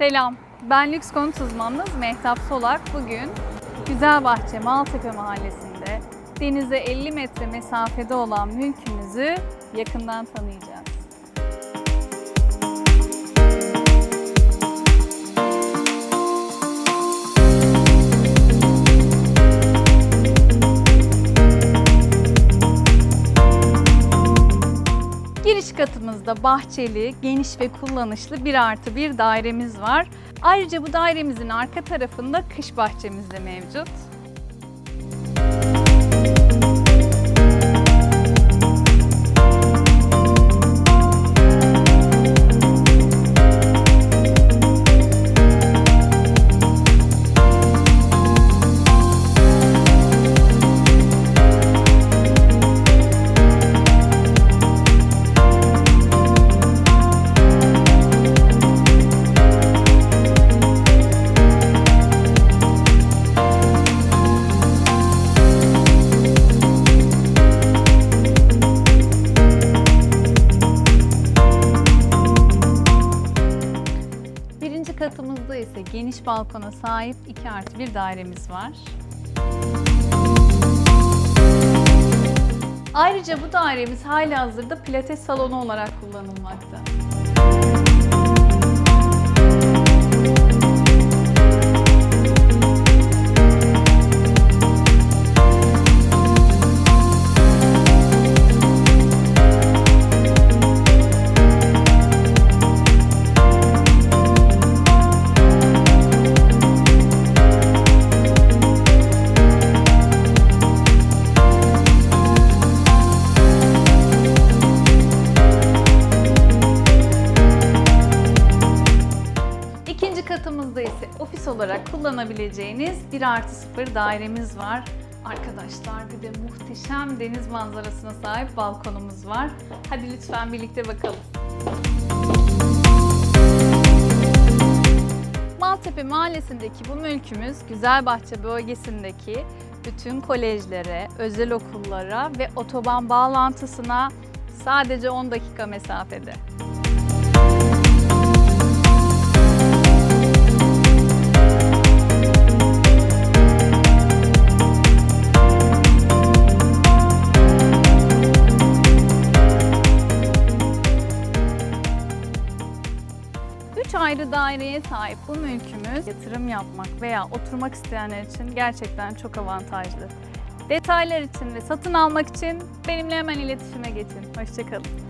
Selam, ben lüks konut uzmanınız Mehtap Solak. Bugün Güzelbahçe Maltepe Mahallesi'nde denize 50 metre mesafede olan mülkümüzü yakından tanıyacağız. Giriş katımızda bahçeli, geniş ve kullanışlı bir artı bir dairemiz var. Ayrıca bu dairemizin arka tarafında kış bahçemiz de mevcut. İse geniş balkona sahip 2 artı bir dairemiz var. Ayrıca bu dairemiz hali hazırda pilates salonu olarak kullanılmakta. Katımızda ise ofis olarak kullanabileceğiniz 1 artı 0 dairemiz var. Arkadaşlar bir de muhteşem deniz manzarasına sahip balkonumuz var. Hadi lütfen birlikte bakalım. Maltepe Mahallesi'ndeki bu mülkümüz Güzelbahçe bölgesindeki bütün kolejlere, özel okullara ve otoban bağlantısına sadece 10 dakika mesafede. Ayrı daireye sahip bu mülkümüz yatırım yapmak veya oturmak isteyenler için gerçekten çok avantajlı. Detaylar için ve satın almak için benimle hemen iletişime geçin. Hoşçakalın.